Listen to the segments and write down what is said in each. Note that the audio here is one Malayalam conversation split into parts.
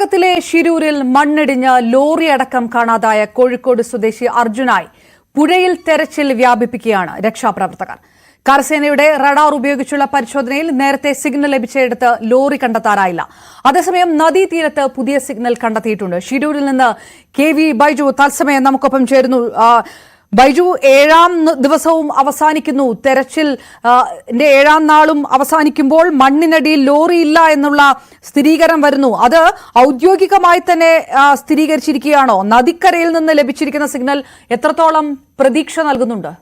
കർണാടകത്തിലെ ഷിരൂരിൽ മണ്ണിടിഞ്ഞ് ലോറി അടക്കം കാണാതായ കോഴിക്കോട് സ്വദേശി അർജുനായി പുഴയിൽ തെരച്ചിൽ വ്യാപിപ്പിക്കുകയാണ് രക്ഷാപ്രവർത്തകർ. കരസേനയുടെ റഡാർ ഉപയോഗിച്ചുള്ള പരിശോധനയിൽ നേരത്തെ സിഗ്നൽ ലഭിച്ചയിടത്ത് ലോറി കണ്ടെത്താനായില്ല. അതേസമയം നദീതീരത്ത് പുതിയ സിഗ്നൽ കണ്ടെത്തിയിട്ടുണ്ട്. ഷിരൂരിൽ നിന്ന് കെ വി ബൈജു തത്സമയം നമുക്കൊപ്പം ചേരുന്നു. ബൈജു ഏഴാം ദിവസവും അവസാനിക്കുന്നു. തെരച്ചിൽ ഏഴാം നാളും അവസാനിക്കുമ്പോൾ മണ്ണിനടിയിൽ ലോറി ഇല്ല എന്നുള്ള സ്ഥിരീകരണം വരുന്നു. അത് ഔദ്യോഗികമായി തന്നെ സ്ഥിരീകരിച്ചിരിക്കുകയാണോ? നദിക്കരയിൽ നിന്ന് ലഭിച്ചിരിക്കുന്ന സിഗ്നൽ എത്രത്തോളം പ്രതീക്ഷ നൽകുന്നുണ്ട്?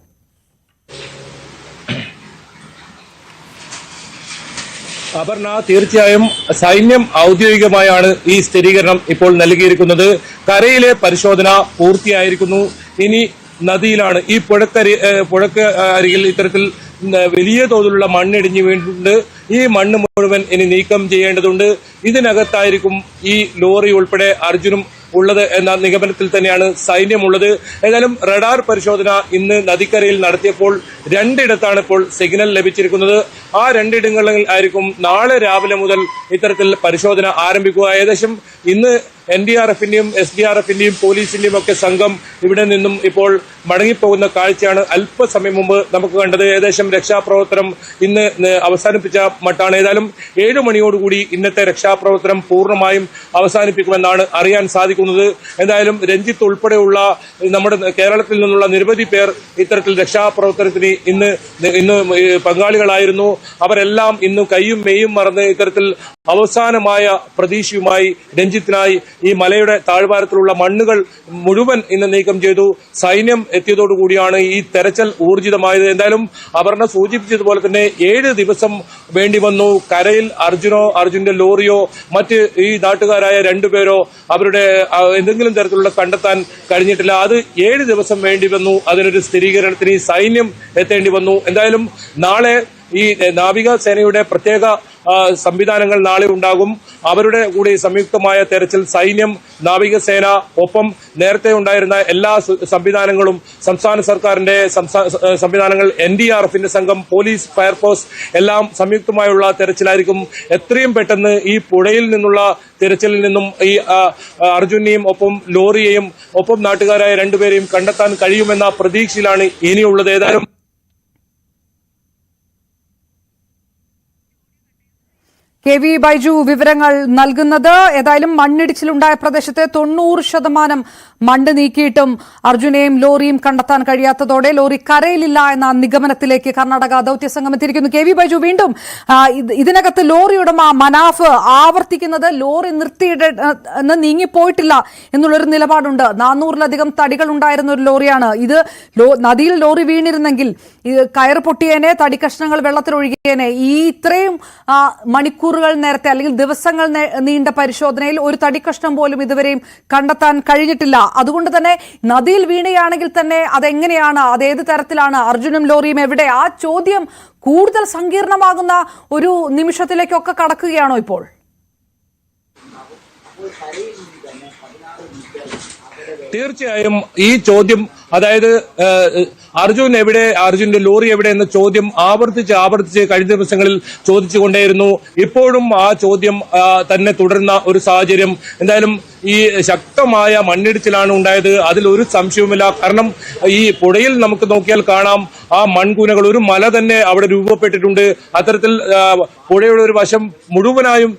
അപർണ തീർച്ചയായും സൈന്യം ഔദ്യോഗികമായാണ് ഈ സ്ഥിരീകരണം ഇപ്പോൾ നൽകിയിരിക്കുന്നത്. കരയിലെ പരിശോധന പൂർത്തിയായിരിക്കുന്നു. ഇനി നദിയിലാണ്. ഈ പുഴക്കരി പുഴക്ക് അരികിൽ ഇത്തരത്തിൽ വലിയ തോതിലുള്ള മണ്ണിടിഞ്ഞു വീണിട്ടുണ്ട്. ഈ മണ്ണ് മുഴുവൻ ഇനി നീക്കം ചെയ്യേണ്ടതുണ്ട്. ഇതിനകത്തായിരിക്കും ഈ ലോറി ഉൾപ്പെടെ അർജുനും ഉള്ളത് എന്ന നിഗമനത്തിൽ തന്നെയാണ് സൈന്യമുള്ളത്. ഏതായാലും റഡാർ പരിശോധന ഇന്ന് നദിക്കരയിൽ നടത്തിയപ്പോൾ രണ്ടിടത്താണ് ഇപ്പോൾ സിഗ്നൽ ലഭിച്ചിരിക്കുന്നത്. ആ രണ്ടിടങ്ങളിൽ ആയിരിക്കും നാളെ രാവിലെ മുതൽ ഇത്തരത്തിൽ പരിശോധന ആരംഭിക്കുക. ഏകദേശം ഇന്ന് എൻ ഡി ആർ എഫിന്റെയും എസ് ഡി ആർ എഫിന്റെയും പോലീസിന്റെയും ഒക്കെ സംഘം ഇവിടെ നിന്നും ഇപ്പോൾ മടങ്ങിപ്പോകുന്ന കാഴ്ചയാണ് അല്പസമയം മുമ്പ് നമുക്ക് കണ്ടത്. ഏകദേശം രക്ഷാപ്രവർത്തനം ഇന്ന് അവസാനിപ്പിച്ച മട്ടാണ്. ഏതായാലും ഏഴു മണിയോടുകൂടി ഇന്നത്തെ രക്ഷാപ്രവർത്തനം പൂർണമായും അവസാനിപ്പിക്കുമെന്നാണ് അറിയാൻ സാധിക്കുന്നത്. എന്തായാലും രഞ്ജിത്ത് ഉൾപ്പെടെയുള്ള നമ്മുടെ കേരളത്തിൽ നിന്നുള്ള നിരവധി പേർ ഇത്തരത്തിൽ രക്ഷാപ്രവർത്തനത്തിന് ഇന്ന് ഇന്ന് പങ്കാളികളായിരുന്നു. അവരെല്ലാം ഇന്ന് കൈയും മെയ്യും മറന്ന് ഇത്തരത്തിൽ അവസാനമായ പ്രതീക്ഷയുമായി രഞ്ജിത്തിനായി ഈ മലയുടെ താഴ്വാരത്തിലുള്ള മണ്ണുകൾ മുഴുവൻ ഇന്ന് നീക്കം ചെയ്തു. സൈന്യം എത്തിയതോടുകൂടിയാണ് ഈ തെരച്ചിൽ ഊർജിതമായത്. എന്തായാലും അപർണ സൂചിപ്പിച്ചതുപോലെ തന്നെ ഏഴ് ദിവസം വേണ്ടി വന്നു. കരയിൽ അർജുനോ അർജുന്റെ ലോറിയോ മറ്റ് ഈ നാട്ടുകാരായ രണ്ടുപേരോ അവരുടെ എന്തെങ്കിലും തരത്തിലുള്ള കണ്ടെത്താൻ കഴിഞ്ഞിട്ടില്ല. അത് ഏഴ് ദിവസം വേണ്ടി വന്നു. അതിനൊരു സ്ഥിരീകരണത്തിന് സൈന്യം എത്തേണ്ടി വന്നു. എന്തായാലും നാളെ ഈ നാവിക സേനയുടെ പ്രത്യേക സംവിധാനങ്ങൾ നാളെ ഉണ്ടാകും. അവരുടെ കൂടി സംയുക്തമായ തെരച്ചിൽ സൈന്യം നാവികസേന ഒപ്പം നേരത്തെ ഉണ്ടായിരുന്ന എല്ലാ സംവിധാനങ്ങളും സംസ്ഥാന സർക്കാരിന്റെ സംവിധാനങ്ങൾ എൻ ഡി ആർ എഫിന്റെ സംഘം പോലീസ് ഫയർഫോഴ്സ് എല്ലാം സംയുക്തമായുള്ള തെരച്ചിലായിരിക്കും. എത്രയും പെട്ടെന്ന് ഈ പുഴയിൽ നിന്നുള്ള തിരച്ചിലിൽ നിന്നും ഈ അർജുനെയും ഒപ്പം ലോറിയെയും ഒപ്പം നാട്ടുകാരായ രണ്ടുപേരെയും കണ്ടെത്താൻ കഴിയുമെന്ന പ്രതീക്ഷയിലാണ് ഇനിയുള്ളത്. ഏതായാലും കെ വി ബൈജു വിവരങ്ങൾ നൽകുന്നത്. ഏതായാലും മണ്ണിടിച്ചിലുണ്ടായ പ്രദേശത്തെ തൊണ്ണൂറ് ശതമാനം മണ്ണ് നീക്കിയിട്ടും അർജുനെയും ലോറിയും കണ്ടെത്താൻ കഴിയാത്തതോടെ ലോറി കരയിലില്ല എന്ന നിഗമനത്തിലേക്ക് കർണാടക ദൌത്യ സംഘം എത്തിയിരിക്കുന്നു. കെ വി ബൈജു വീണ്ടും ഇതിനകത്ത് ലോറി ഉടമ മനാഫ് ആവർത്തിക്കുന്നത് ലോറി നിർത്തിയിട നീങ്ങിപ്പോയിട്ടില്ല എന്നുള്ളൊരു നിലപാടുണ്ട്. നാനൂറിലധികം തടികൾ ഉണ്ടായിരുന്ന ഒരു ലോറിയാണ് ഇത്. നദിയിൽ ലോറി വീണിരുന്നെങ്കിൽ കയർ പൊട്ടിയേനെ തടിക്കഷ്ണങ്ങൾ വെള്ളത്തിലൊഴുകിയേനെ. ഈ ഇത്രയും ആ, മണിക്കൂറുകൾ നേരത്തെ അല്ലെങ്കിൽ ദിവസങ്ങൾ നീണ്ട പരിശോധനയിൽ ഒരു തടിക്കഷ്ണം പോലും ഇതുവരെയും കണ്ടെത്താൻ കഴിഞ്ഞിട്ടില്ല. അതുകൊണ്ട് തന്നെ നദിയിൽ വീണയാണെങ്കിൽ തന്നെ അതെങ്ങനെയാണ്? അതേത് തരത്തിലാണ്? അർജുനും ലോറിയും എവിടെ? ആ ചോദ്യം കൂടുതൽ സങ്കീർണമാകുന്ന ഒരു നിമിഷത്തിലേക്കൊക്കെ കടക്കുകയാണോ ഇപ്പോൾ? തീർച്ചയായും ഈ ചോദ്യം അതായത് അർജുൻ എവിടെ അർജുന്റെ ലോറി എവിടെ എന്ന ചോദ്യം ആവർത്തിച്ച് ആവർത്തിച്ച് കഴിഞ്ഞ ദിവസങ്ങളിൽ ചോദിച്ചുകൊണ്ടേയിരുന്നു. ഇപ്പോഴും ആ ചോദ്യം തന്നെ തുടരുന്ന ഒരു സാഹചര്യം. എന്തായാലും ഈ ശക്തമായ മണ്ണിടിച്ചിലാണ് ഉണ്ടായത്. അതിൽ ഒരു സംശയവുമില്ല. കാരണം ഈ പുഴയിൽ നമുക്ക് നോക്കിയാൽ കാണാം ആ മൺകൂനകൾ ഒരു മല തന്നെ അവിടെ രൂപപ്പെട്ടിട്ടുണ്ട്. അത്തരത്തിൽ പുഴയുടെ ഒരു വശം മുഴുവനായും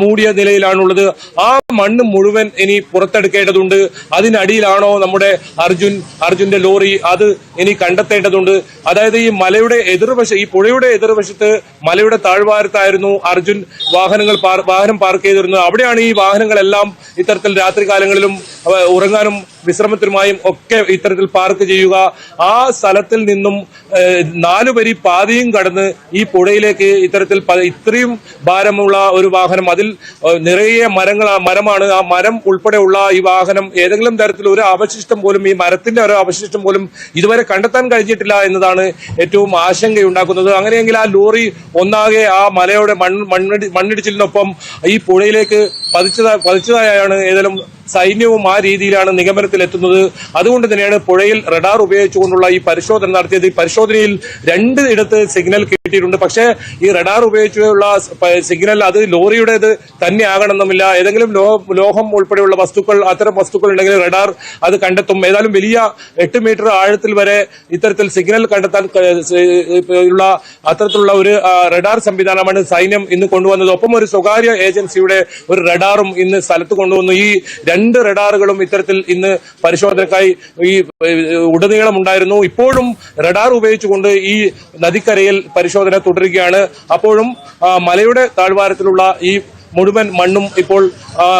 മൂടിയ നിലയിലാണുള്ളത്. ആ മണ്ണ് മുഴുവൻ ഇനി പുറത്തെടുക്കേണ്ടതുണ്ട്. അതിനടിയിലാണോ നമ്മുടെ അർജുൻ അർജുന്റെ ലോറി അത് ഇനി കണ്ടെത്തേണ്ടതുണ്ട്. അതായത് ഈ മലയുടെ എതിർവശ ഈ പുഴയുടെ എതിർവശത്ത് മലയുടെ താഴ്വാരത്തായിരുന്നു അർജുൻ വാഹനങ്ങൾ വാഹനം പാർക്ക് ചെയ്തിരുന്നത്. അവിടെയാണ് ഈ വാഹനങ്ങളെല്ലാം ഇത്തരത്തിൽ രാത്രി കാലങ്ങളിലും ഉറങ്ങാനും വിശ്രമത്തിനുമായും ഒക്കെ ഇത്തരത്തിൽ പാർക്ക് ചെയ്യുക. ആ സ്ഥലത്തിൽ നിന്നും നാലുപരി പാതയും കടന്ന് ഈ പുഴയിലേക്ക് ഇത്തരത്തിൽ ഇത്രയും ഭാരമുള്ള ഒരു വാഹനം അതിൽ നിറയെ മരങ്ങൾ മരമാണ്. ആ മരം ഉൾപ്പെടെയുള്ള ഈ വാഹനം ഏതെങ്കിലും തരത്തിൽ ഒരു അവശിഷ്ടം പോലും ഈ മരത്തിന്റെ ഒരു അവശിഷ്ടം പോലും ഇതുവരെ കണ്ടെത്താൻ കഴിഞ്ഞിട്ടില്ല എന്നതാണ് ഏറ്റവും ആശങ്കയുണ്ടാക്കുന്നത്. അങ്ങനെയെങ്കിൽ ആ ലോറി ഒന്നാകെ ആ മലയുടെ മണ്ണ് മണ്ണിടി മണ്ണിടിച്ചിലിനൊപ്പം ഈ പുഴയിലേക്ക് പതിച്ചതാ പതിച്ചതായാണ് ഏതായാലും സൈന്യവും ആ രീതിയിലാണ് നിഗമനത്തിലെത്തുന്നത്. അതുകൊണ്ട് തന്നെയാണ് പുഴയിൽ റഡാർ ഉപയോഗിച്ചുകൊണ്ടുള്ള ഈ പരിശോധന നടത്തിയത്. ഈ പരിശോധനയിൽ രണ്ട് ഇടത്ത് സിഗ്നൽ കിട്ടിയിട്ടുണ്ട്. പക്ഷേ ഈ റഡാർ ഉപയോഗിച്ചുള്ള സിഗ്നൽ അത് ലോറിയുടേത് തന്നെ ആകണമെന്നില്ല ഏതെങ്കിലും ലോഹം ഉൾപ്പെടെയുള്ള വസ്തുക്കൾ അത്തരം വസ്തുക്കൾ ഉണ്ടെങ്കിൽ റഡാർ അത് കണ്ടെത്തും. ഏതായാലും വലിയ എട്ട് മീറ്റർ ആഴത്തിൽ വരെ ഇത്തരത്തിൽ സിഗ്നൽ കണ്ടെത്താൻ ഉള്ള അത്തരത്തിലുള്ള ഒരു റഡാർ സംവിധാനമാണ് സൈന്യം ഇന്ന് കൊണ്ടുവന്നത്. ഒപ്പം ഒരു സ്വകാര്യ ഏജൻസിയുടെ ഒരു റഡാറും ഇന്ന് സ്ഥലത്ത് കൊണ്ടുവന്നു. ഈ രണ്ട് റഡാറുകളും ഇത്തരത്തിൽ ഇന്ന് പരിശോധനക്കായി ഈ ഉടനീളം ഉണ്ടായിരുന്നു ഇപ്പോഴും റഡാർ ഉപയോഗിച്ചുകൊണ്ട് ഈ നദിക്കരയിൽ പരിശോധന തുടരുകയാണ്. അപ്പോഴും മലയുടെ താഴ്വാരത്തിലുള്ള ഈ മുഴുവൻ മണ്ണും ഇപ്പോൾ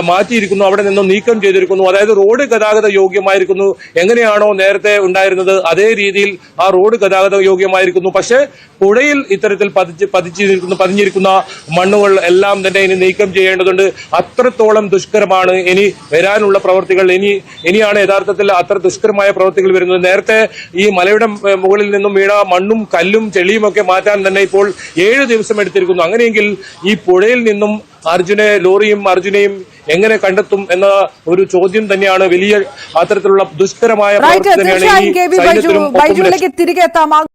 മാറ്റിയിരിക്കുന്നു. അവിടെ നിന്നും നീക്കം ചെയ്തിരിക്കുന്നു. അതായത് റോഡ് ഗതാഗത യോഗ്യമായിരിക്കുന്നു. എങ്ങനെയാണോ നേരത്തെ ഉണ്ടായിരുന്നത് അതേ രീതിയിൽ ആ റോഡ് ഗതാഗത യോഗ്യമായിരിക്കുന്നു. പക്ഷേ പുഴയിൽ ഇത്തരത്തിൽ പതിച്ച് പതിച്ചിരിക്കുന്ന പതിഞ്ഞിരിക്കുന്ന മണ്ണുകൾ എല്ലാം തന്നെ ഇനി നീക്കം ചെയ്യേണ്ടതുണ്ട്. അത്രത്തോളം ദുഷ്കരമാണ് ഇനി വരാനുള്ള പ്രവർത്തികൾ. ഇനി ഇനിയാണ് യഥാർത്ഥത്തിൽ അത്ര ദുഷ്കരമായ പ്രവർത്തികൾ വരുന്നത്. നേരത്തെ ഈ മലയുടെ മുകളിൽ നിന്നും വീണ മണ്ണും കല്ലും ചെളിയും ഒക്കെ മാറ്റാൻ തന്നെ ഇപ്പോൾ ഏഴ് ദിവസം എടുത്തിരിക്കുന്നു. അങ്ങനെയെങ്കിൽ ഈ പുഴയിൽ നിന്നും അർജുനെ ലോറിയും അർജുനെയും എങ്ങനെ കണ്ടെത്തും എന്ന ഒരു ചോദ്യം തന്നെയാണ് വലിയ അത്തരത്തിലുള്ള ദുഷ്കരമായ തിരികെ എത്താം.